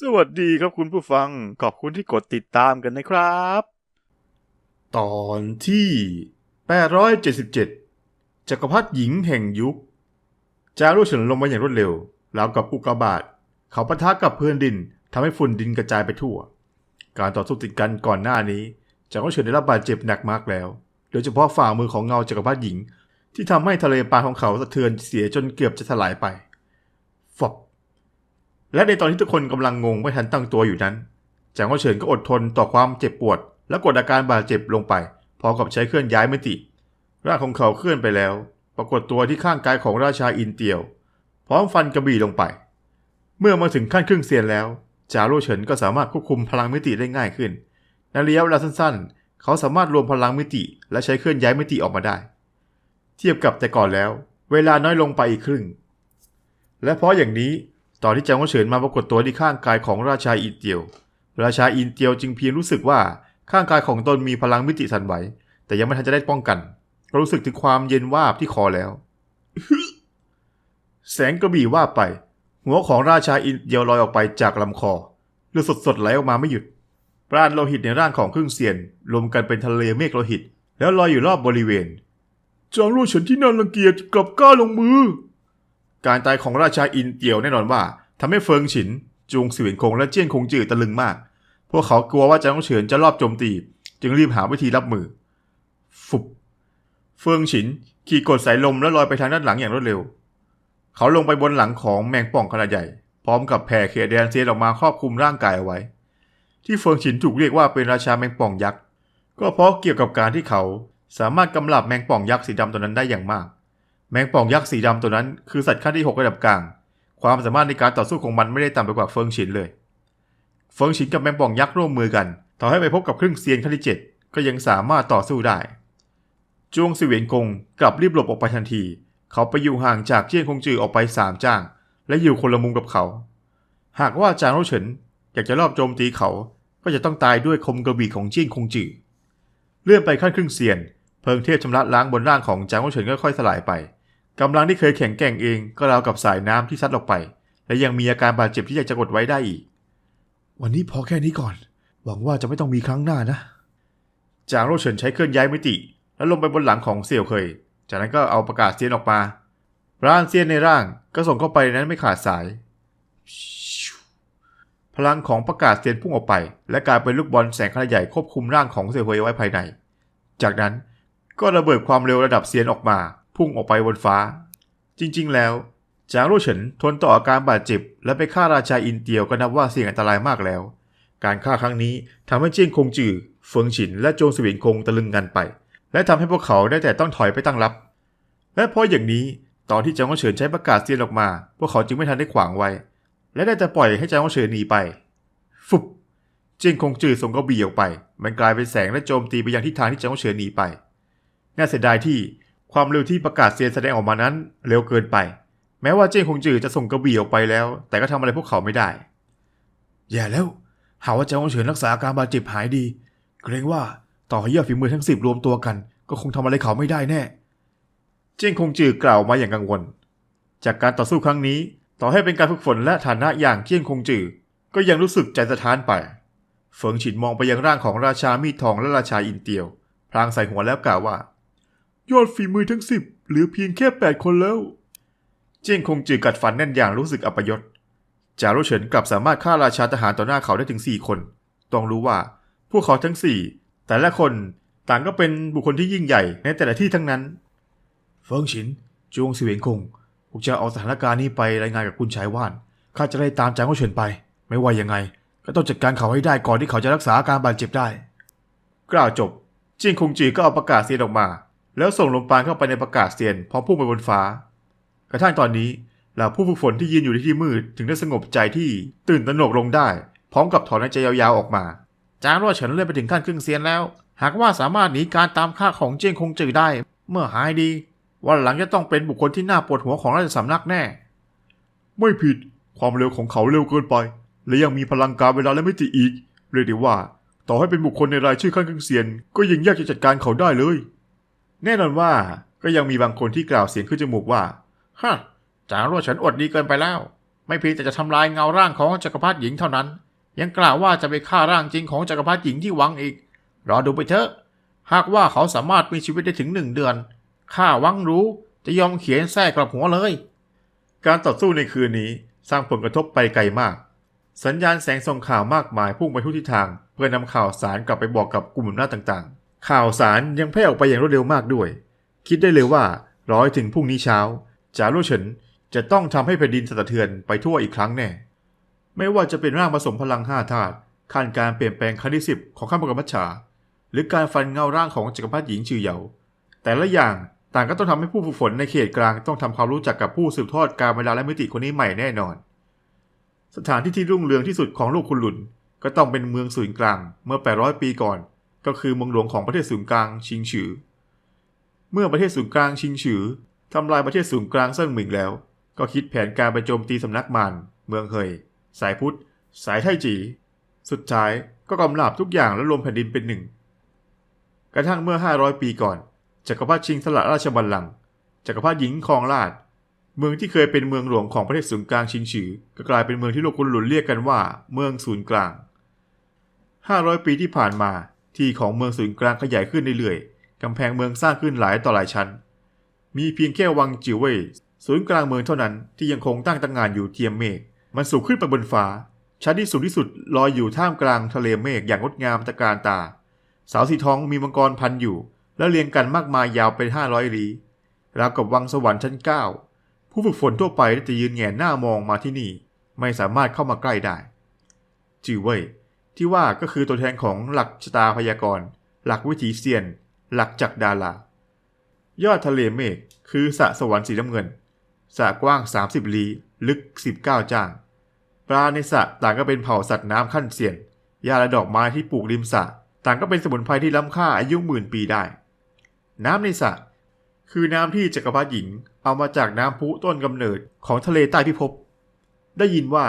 สวัสดีครับคุณผู้ฟัง ขอบคุณที่กดติดตามกันนะครับ ตอนที่ 877 จักรพรรดิหญิงแห่งยุค จารุเฉินลงมาอย่างรวดเร็วราวกับอุกกาบาตเขาปะทะกับพื้นดินทำให้ฝุ่นดินกระจายไปทั่ว การต่อสู้ติดกันก่อนหน้านี้จารุเฉินได้รับบาดเจ็บหนักมากแล้ว โดยเฉพาะฝ่ามือของเงาจักรพรรดิหญิง ที่ทำให้ทะเลปานของเขาสะเทือนเสียจนเกือบจะถลายไปฟอบ และในตอนที่ทุกคนกำลังงงไม่ทันตั้งตัวอยู่นั้นจางก็เฉินก็อดทนต่อความเจ็บปวด และกดอาการบาดเจ็บลงไป พร้อมกับใช้เคลื่อนย้ายมิติ ร่างของเขาเคลื่อนไปแล้ว ปรากฏตัวที่ข้างกายของราชาอินเตียว พร้อมฟันกระบี่ลงไป เมื่อมาถึงขั้นครึ่งเซียนแล้วจาโร่เฉินก็สามารถควบคุมพลังมิติได้ง่ายขึ้นในระยะเวลาสั้นๆ เขาสามารถรวมพลังมิติ และใช้เคลื่อนย้ายมิติออกมาได้ เทียบกับแต่ก่อนแล้ว เวลาน้อยลงไปอีกครึ่ง และเพราะอย่างนี้ ตอนที่จางก็เฉินมาปรากฏตัวที่ข้างกายของราชาอินเตียว ราชาอินเตียวจึงเพียงรู้สึกว่าข้างกายของตนมีพลังมิติสั่นไหว แต่ยังไม่ทันจะได้ป้องกันก็รู้สึกถึงความเย็นวาบที่คอแล้ว แสงกระบี่ว่าบไป หัวของราชาอินเดียวลอยออกไปจากลำคอเลือดสดๆไหลออกมาไม่หยุดปราณโลหิตในร่างของครึ่งเซียนรวมกันเป็นทะเลเมฆโลหิต แล้วลอยอยู่รอบบริเวณจางรู้ฉันที่น่ารังเกียจกลับกล้าลงมือ การตายของราชาอินเตียวแน่นอนว่าทำให้เฟิงฉินจุงสิวินคงและเจี้ยนคงจือตะลึงมาก พวกเขากลัวว่าจางเฉินจะรอบโจมตี จึงรีบหาวิธีรับมือ ฟุบ เฟิงฉินขี่กดสายลมและลอยไปทางด้านหลังอย่างรวดเร็ว เขาลงไปบนหลังของแมงป่องขนาดใหญ่ พร้อมกับแผ่เขตแดนเซียนออกมาครอบคลุมร่างกายเอาไว้ ที่เฟิงฉินถูกเรียกว่าเป็นราชาแมงป่องยักษ์ ก็เพราะเกี่ยวกับการที่เขาสามารถกำลับแมงป่องยักษ์สีดำตัวนั้นได้อย่างมาก แมงป่องยักษ์สีดำตัวนั้นคือสัตว์ขั้นที่หกระดับกลาง ความสามารถในการต่อสู้ของมันไม่ได้ต่ำไปกว่าเฟิงฉินเลย เฟิงฉินกับแมงป่องยักษ์ร่วมมือกันต่อให้ไปพบกับครึ่งเซียนขั้นที่เจ็ดก็ยังสามารถต่อสู้ได้จวงสิเวียนกงกลับรีบหลบออกไปทันที เขาไปอยู่ห่างจากเจี้ยนคงจือออกไปสามจ้าง และอยู่คนละมุมกับเขา หากว่าจางโรเฉินอยากจะรอบโจมตีเขา ก็จะต้องตายด้วยคมกระบี่ของเจี้ยนคงจือเลื่อนไปขั้นครึ่งเซียน เพิงเทพชำระล้างบนร่างของจางโรเฉินค่อยๆสลายไป กำลังที่เคยแข็งแกร่งเองก็ราวกับสายน้ำที่ซัดออกไป และยังมีอาการบาดเจ็บที่อยากจะกดไว้ได้อีก วันนี้พอแค่นี้ก่อน หวังว่าจะไม่ต้องมีครั้งหน้านะจางโรเฉินใช้เคลื่อนย้ายมิติ แล้วลงไปบนหลังของเสี่ยวเคย จากนั้นก็เอาประกาศเซียนออกมาร่างเซียนในร่างก็ส่งเข้าไปในนั้นไม่ขาดสาย พลังของประกาศเซียนพุ่งออกไป และกลายเป็นลูกบอลแสงขนาดใหญ่ควบคุมร่างของเสี่ยวเคยไว้ภายใน จากนั้นก็ระเบิดความเร็วระดับเซียนออกมา พุ่งออกไปบนฟ้า จริง ๆ แล้ว จางโรเฉินทนต่ออาการบาดเจ็บ และไปฆ่าราชาอินเตียวก็นับว่าเสี่ยงอันตรายมากแล้ว การฆ่าครั้งนี้ทำให้เจียนคงจือเฟิงฉินและโจงสวินคงตะลึงกันไป และทำให้พวกเขาได้แต่ต้องถอยไปตั้งรับ และเพราะอย่างนี้ตอนที่จางเฉินใช้ประกาศเซียนออกมา พวกเขาจึงไม่ทันได้ขวางไว้ และได้แต่ปล่อยให้จางเฉินหนีไป ฟุบเจียนคงจือส่งกระบี่ออกไป มันกลายเป็นแสงและโจมตีไปยังทิศทางที่จางเฉินหนีไปน่าเสียดายที่ ความเร็วที่ประกาศเซียนแสดงออกมานั้นเร็วเกินไป แม้ว่าเจี้ยนคงจือจะส่งกระบี่ออกไปแล้ว แต่ก็ทำอะไรพวกเขาไม่ได้แย่แล้ว หาว่าเจ้าเฉินรักษาอาการบาดเจ็บหายดี เกรงว่าต่อให้ยอดฝีมือทั้งสิบรวมตัวกัน ก็คงทำอะไรเขาไม่ได้แน่ เจี้ยนคงจือกล่าวมาอย่างกังวล จากการต่อสู้ครั้งนี้ ต่อให้เป็นการฝึกฝนและฐานะอย่างเจี้ยนคงจือ ก็ยังรู้สึกใจสะท้านไป เฟิงฉินมองไปยังร่างของราชามีดทองและราชาอินเตียว พลางใส่หัวแล้วกล่าวว่า ยอดฝีมือทั้งสิบเหลือเพียงแค่แปดคนแล้ว เจี้ยนคงจือกัดฟันแน่นอย่างรู้สึกอัปยศจารุเฉินกลับสามารถฆ่าราชาทหารต่อหน้าเขาได้ถึง4คน ต้องรู้ว่า พวกเขาทั้ง4แต่ละคนต่างก็เป็นบุคคลที่ยิ่งใหญ่ในแต่ละที่ทั้งนั้น เฟิงฉินจวงสิเวียนคงพวกจะเอาสถานการณ์นี้ไปรายงานกับคุณชายว่านข้าจะได้ตามจางเฉินไป ไม่ว่ายังไง ก็ต้องจัดการเขาให้ได้ก่อนที่เขาจะรักษาอาการบาดเจ็บได้ กล่าวจบ เจียงคงจีก็เอาประกาศเซียนออกมา แล้วส่งลมปานเข้าไปในประกาศเซียนพร้อมพุ่งไปบนฟ้า กระทั่งตอนนี้เหล่าผู้ฝึกฝนที่ยืนอยู่ในที่มืดถึงได้สงบใจที่ตื่นตระหนกลงได้ พร้อมกับถอนหายใจยาวๆออกมา จางรั่วเฉินเลื่อนไปถึงขั้นครึ่งเซียนแล้ว หากว่าสามารถหนีการตามฆ่าของเจียงคงจือได้ เมื่อหายดีวันหลังจะต้องเป็นบุคคลที่น่าปวดหัวของราชสำนักแน่ ไม่ผิดความเร็วของเขาเร็วเกินไป และยังมีพลังการเวลาและมิติอีกเรียกได้ว่า ต่อให้เป็นบุคคลในรายชื่อขั้นครึ่งเซียน ก็ยังยากจะจัดการเขาได้เลย แน่นอนว่าก็ยังมีบางคนที่กล่าวเสียงขึ้นจมูกว่าฮะจางรั่วฉันอดดีเกินไปแล้ว ไม่เพียงแต่จะทำลายเงาร่างของจักรพรรดิหญิงเท่านั้น ยังกล่าวว่าจะไปฆ่าร่างจริงของจักรพรรดิหญิงที่วังอีก รอดูไปเถอะ หากว่าเขาสามารถมีชีวิตได้ถึงหนึ่งเดือนข้าวังรู้จะยอมเขียนแท้กลับหัวเลย การต่อสู้ในคืนนี้สร้างผลกระทบไปไกลมาก สัญญาณแสงส่องข่าวมากมายพุ่งไปทุกทิศทาง เพื่อนำข่าวสารกลับไปบอกกับกลุ่มอำนาจต่าง ข่าวสารยังแพร่ออกไปอย่างรวดเร็วมากด้วย คิดได้เลยว่าร้อยถึงพรุ่งนี้เช้าจารุเฉินจะต้องทำให้แผ่นดินสะเทือนไปทั่วอีกครั้งแน่ ไม่ว่าจะเป็นร่างผสมพลังห้าธาตุขั้นการเปลี่ยนแปลงครั้งที่สิบของข้ามกรมัชชา หรือการฟันเงาร่างของจักรพรรดิหญิงชื่อเยา แต่ละอย่างต่างก็ต้องทำให้ผู้ฝึกฝนในเขตกลางต้องทำความรู้จักกับผู้สืบทอดการเวลาและมิติคนนี้ใหม่แน่นอน สถานที่ที่รุ่งเรืองที่สุดของโลกคุณหลุน ก็ต้องเป็นเมืองศูนย์กลางเมื่อ 800 ปีก่อน ก็คือเมืองหลวงของประเทศศูนย์กลางชิงฉือ เมื่อประเทศศูนย์กลางชิงฉือทำลายประเทศศูนย์กลางเซิ่งหมิงแล้ว ก็คิดแผนการไปโจมตีสำนักมารเมืองเฮย สายพุทธ สายไทจี สุดท้ายก็กำลาบทุกอย่างและรวมแผ่นดินเป็นหนึ่ง กระทั่งเมื่อ 500 ปีก่อนจักรพรรดิชิงสละราชบัลลังก์จักรพรรดิหญิงครองราชเมืองที่เคยเป็นเมืองหลวงของประเทศศูนย์กลางชิงฉือก็กลายเป็นเมืองที่โลกคุณหลุนเรียกกันว่า เมืองศูนย์กลาง 500 ปีที่ผ่านมา ที่ของเมืองศูนย์กลางขยายขึ้นเรื่อยๆกำแพงเมืองสร้างขึ้นหลายต่อหลายชั้น มีเพียงแค่วังจิวเว่ยศูนย์กลางเมืองเท่านั้นที่ยังคงตั้งตระหงานอยู่เทียมเมฆมันสูงขึ้นไปบนฟ้า ชั้นที่สูงที่สุดลอยอยู่ท่ามกลางทะเลเมฆอย่างงดงามตะการตาเสาสีทองมีมังกรพันอยู่ แล้วเรียงกันมากมายยาวเป็นห้าร้อยลี้ราวกับวังสวรรค์ชั้นเก้าผู้ฝึกฝนทั่วไปได้แต่ยืนแหงนหน้ามองมาที่นี่ ไม่สามารถเข้ามาใกล้ได้ จือเว่ย ที่ว่าก็คือตัวแทนของหลักชะตาพยากรณ์ หลักวิถีเซียน หลักจักรดารา ยอดทะเลเมฆคือสระสวรรค์สีน้ำเงินสระกว้าง 30 ลี้ ลึก 19 จ้าง ปลาในสระต่างก็เป็นเผ่าสัตว์น้ำขั้นเซียนหญ้าและดอกไม้ที่ปลูกริมสระต่างก็เป็นสมุนไพรที่ล้ำค่าอายุหมื่นปีได้ น้ำในสระคือน้ำที่จักรพรรดิหญิง เอามาจากน้ำพุต้นกำเนิดของทะเลใต้พิภพได้ยินว่า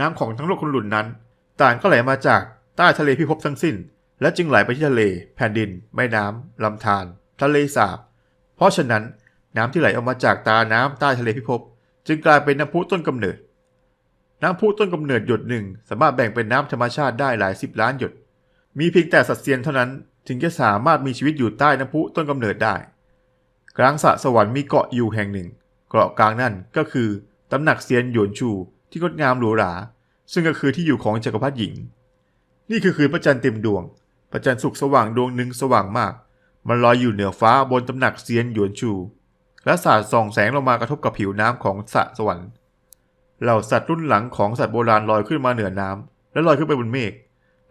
น้ำของทั้งโลกคนหลุนนั้น ต่างก็ไหลมาจากใต้ทะเลพิภพทั้งสิ้น และจึงไหลไปที่ทะเล แผ่นดิน แม่น้ำลำธารทะเลสาบ เพราะฉะนั้นน้ำที่ไหลออกมาจากตาน้ำใต้ทะเลพิภพจึงกลายเป็นน้ำพุต้นกำเนิด น้ำพุต้นกำเนิดหยดหนึ่งสามารถแบ่งเป็นน้ำธรรมชาติได้หลายสิบล้านหยด มีเพียงแต่สัตว์เซียนเท่านั้นถึงจะสามารถมีชีวิตอยู่ใต้น้ำพุต้นกำเนิดได้ กลางสระสวรรค์มีเกาะอยู่แห่งหนึ่ง เกาะกลางนั่นก็คือตำหนักเซียนหยวนชูที่งดงามหรูหรา ซึ่งก็คือที่อยู่ของจักรพรรดิหญิง นี่คือคืนพระจันทร์เต็มดวง พระจันทร์สุกสว่างดวงหนึ่งสว่างมาก มันลอยอยู่เหนือฟ้าบนตำหนักเซียนหยวนชู และสาดส่องแสงลงมากระทบกับผิวน้ำของสระสวรรค์เหล่าสัตว์รุ่นหลังของสัตว์โบราณลอยขึ้นมาเหนือน้ำและลอยขึ้นไปบนเมฆ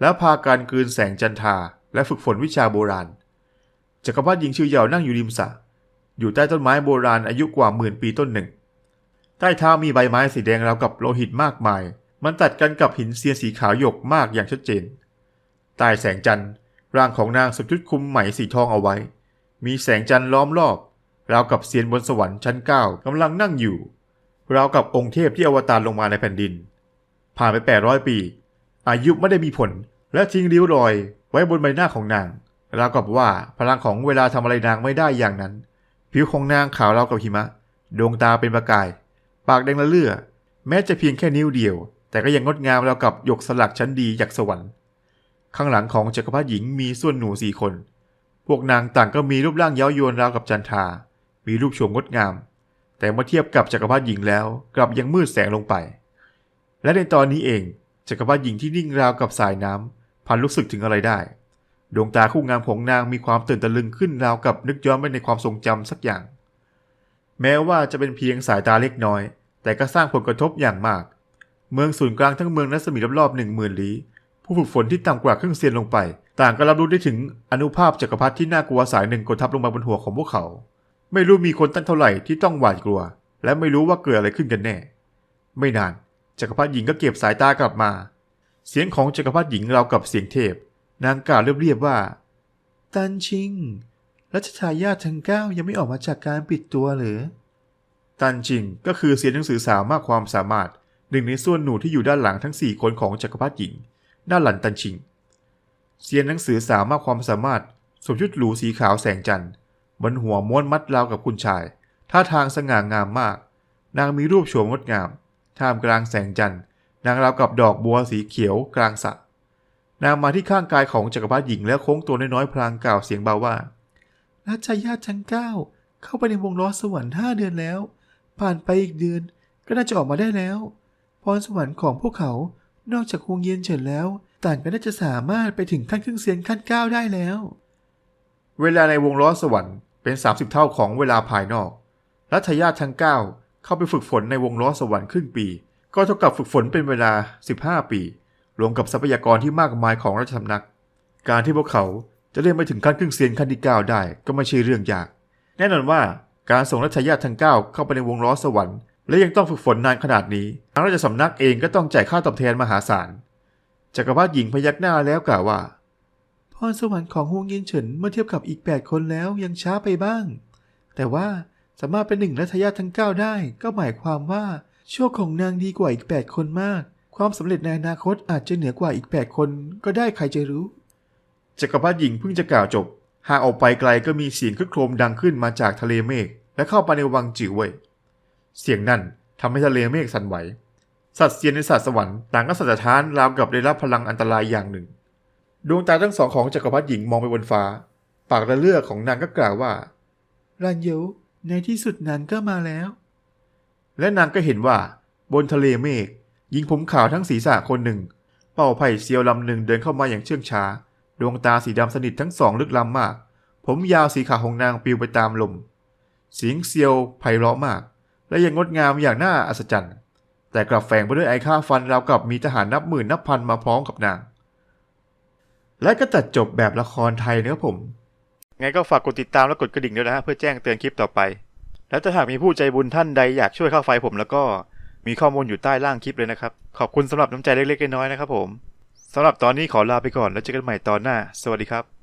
แล้วพาการกลืนแสงจันทราและฝึกฝนวิชาโบราณจักรพรรดิหญิงชื่อเหยานั่งอยู่ริมสระอยู่ใต้ต้นไม้โบราณอายุกว่าหมื่นปีต้นหนึ่ง ใต้เท้ามีใบไม้สีแดงราวกับโลหิตมากมาย มันตัดกันกับหินเซียนสีขาวหยกมากอย่างชัดเจน ใต้แสงจันทร์ร่างของนางสวมชุดคลุมไหมสีทองเอาไว้ มีแสงจันทร์ล้อมรอบราวกับเซียนบนสวรรค์ชั้นเก้ากำลังนั่งอยู่ราวกับองค์เทพที่อวตารลงมาในแผ่นดิน ผ่านไป800ปี อายุไม่ได้มีผลและทิ้งริ้วรอยไว้บนใบหน้าของนางราวกับว่าพลังของเวลาทำอะไรนางไม่ได้อย่างนั้น ผิวของนางขาวราวกับหิมะ ดวงตาเป็นประกาย ปากแดงละเลือ แม้จะเพียงแค่นิ้วเดียว แต่ก็ยังงดงามราวกับหยกสลักชั้นดีจากสวรรค์ ข้างหลังของจักรพรรดิหญิงมีส่วนหนูสี่คน พวกนางต่างก็มีรูปร่างเย้ายวนราวกับจันทรา มีรูปโฉมงดงาม แต่เมื่อเทียบกับจักรพรรดิหญิงแล้วกลับยังมืดแสงลงไป และในตอนนี้เองจักรพรรดิหญิงที่นิ่งราวกับสายน้ำพันรู้สึกถึงอะไรได้ ดวงตาคู่งามของนางมีความตื่นตะลึงขึ้นราวกับนึกย้อนไปในความทรงจำสักอย่าง แม้ว่าจะเป็นเพียงสายตาเล็กน้อย แต่ก็สร้างผลกระทบอย่างมาก เมืองศูนย์กลางทั้งเมืองรัศมีรอบๆหนึ่งหมื่นลี้ ผู้ฝึกฝนที่ต่ำกว่าครึ่งเซียนลงไป ต่างก็รับรู้ได้ถึงอนุภาพจักรพรรดิที่น่ากลัวสายหนึ่งกดทับลงมาบนหัวของพวกเขา ไม่รู้มีคนตั้งเท่าไหร่ที่ต้องหวาดกลัว และไม่รู้ว่าเกิดอะไรขึ้นกันแน่ ไม่นานจักรพรรดิหญิงก็เก็บสายตากลับมา เสียงของจักรพรรดิหญิงราวกับเสียงเทพ นางกล่าวเรียบๆว่าตันชิงรัชทายาททั้งเก้ายังไม่ออกมาจากการปิดตัวหรือ ตันชิงก็คือเสียนหนังสือสาวมากความสามารถ หนึ่งในส่วนหนูที่อยู่ด้านหลังทั้งสี่คนของจักรพรรดิหญิง ด้านหลังตันชิงเสียนหนังสือสาวมากความสามารถสวมชุดหรูสีขาวแสงจันทร์บนหัวม้วนมัดราวกับคุณชาย ท่าทางสง่างามมาก นางมีรูปโฉมงดงาม ท่ามกลางแสงจันทร์ นางราวกับดอกบัวสีเขียวกลางสระนางมาที่ข้างกายของจักรพรรดิหญิงแล้วโค้งตัวน้อยๆพลางกล่าวเสียงเบาว่ารัชญาติทั้งเก้าเข้าไปในวงล้อสวรรค์ห้าเดือนแล้ว ผ่านไปอีกเดือนก็น่าจะออกมาได้แล้ว พรสวรรค์ของพวกเขา นอกจากฮวงเย็นเฉินแล้ว ต่างก็น่าจะสามารถไปถึงขั้นครึ่งเซียนขั้นเก้าได้แล้วเวลาในวงล้อสวรรค์เป็น 30 เท่าของเวลาภายนอก รัฐยาติทั้ง 9 เข้าไปฝึกฝนในวงล้อสวรรค์ครึ่งปี ก็เท่ากับฝึกฝนเป็นเวลา 15 ปี รวมกับทรัพยากรที่มากมายของราชสำนัก การที่พวกเขาจะเล่นไปถึงขั้นครึ่งเซียนขั้นที่ 9 ได้ก็ไม่ใช่เรื่องยาก แน่นอนว่าการส่งรัชญาติทั้ง 9 เข้าไปในวงล้อสวรรค์ และยังต้องฝึกฝนนานขนาดนี้ทางราชสำนักเองก็ต้องจ่ายค่าตอบแทนมหาศาลจักรพรรดิหญิงพยักหน้าแล้วกล่าวว่าพรสวรรค์ของฮวงเย็นเฉินเมื่อเทียบกับอีก 8 คนแล้วยังช้าไปบ้าง แต่ว่าสามารถเป็นหนึ่งรัชญาติทั้ง 9 ได้ ก็หมายความว่าโชคของนางดีกว่าอีก 8 คนมาก ความสำเร็จในอนาคตอาจจะเหนือกว่าอีก 8 คนก็ได้ใครจะรู้จักรพรรดิหญิงเพิ่งจะกล่าวจบห่างออกไปไกลก็มีเสียงครึกโครมดังขึ้นมาจากทะเลเมฆและเข้าไปในวังจิ๋วเว่ย เสียงนั่นทำให้ทะเลเมฆสั่นไหว สัตว์เซียนในสัตว์สวรรค์ต่างก็สั่นสะท้านราวกับได้รับพลังอันตรายอย่างหนึ่ง ดวงตาทั้งสองของจักรพรรดิหญิงมองไปบนฟ้า ปากระเลือกของนางก็กล่าวว่า รันเยวในที่สุดนางก็มาแล้ว และนางก็เห็นว่า บนทะเลเมฆหญิงผมขาวทั้งศีรษะคนหนึ่ง เป่าไผ่เซียวลำหนึ่งเดินเข้ามาอย่างเชื่องช้า ดวงตาสีดำสนิททั้งสองลึกล้ำมาก ผมยาวสีขาวของนางปลิวไปตามลมเสียงเซียวไพเราะมาก และยังงดงามอย่างน่าอัศจรรย์ แต่กลับแฝงไปด้วยไอ้ข้าฟันราวกับมีทหารนับหมื่นนับพันมาพร้อมกับนาง และก็ตัดจบแบบละครไทยนะครับผม ไงก็ฝากกดติดตามและกดกระดิ่งด้วยนะเพื่อแจ้งเตือนคลิปต่อไป แล้วถ้าหากมีผู้ใจบุญท่านใดอยากช่วยค่าไฟผมแล้วก็มีข้อมูลอยู่ใต้ล่างคลิปเลยนะครับ ขอบคุณสำหรับน้ำใจเล็กๆน้อยๆนะครับผมสำหรับตอนนี้ขอลาไปก่อนแล้วเจอกันใหม่ตอนหน้า สวัสดีครับ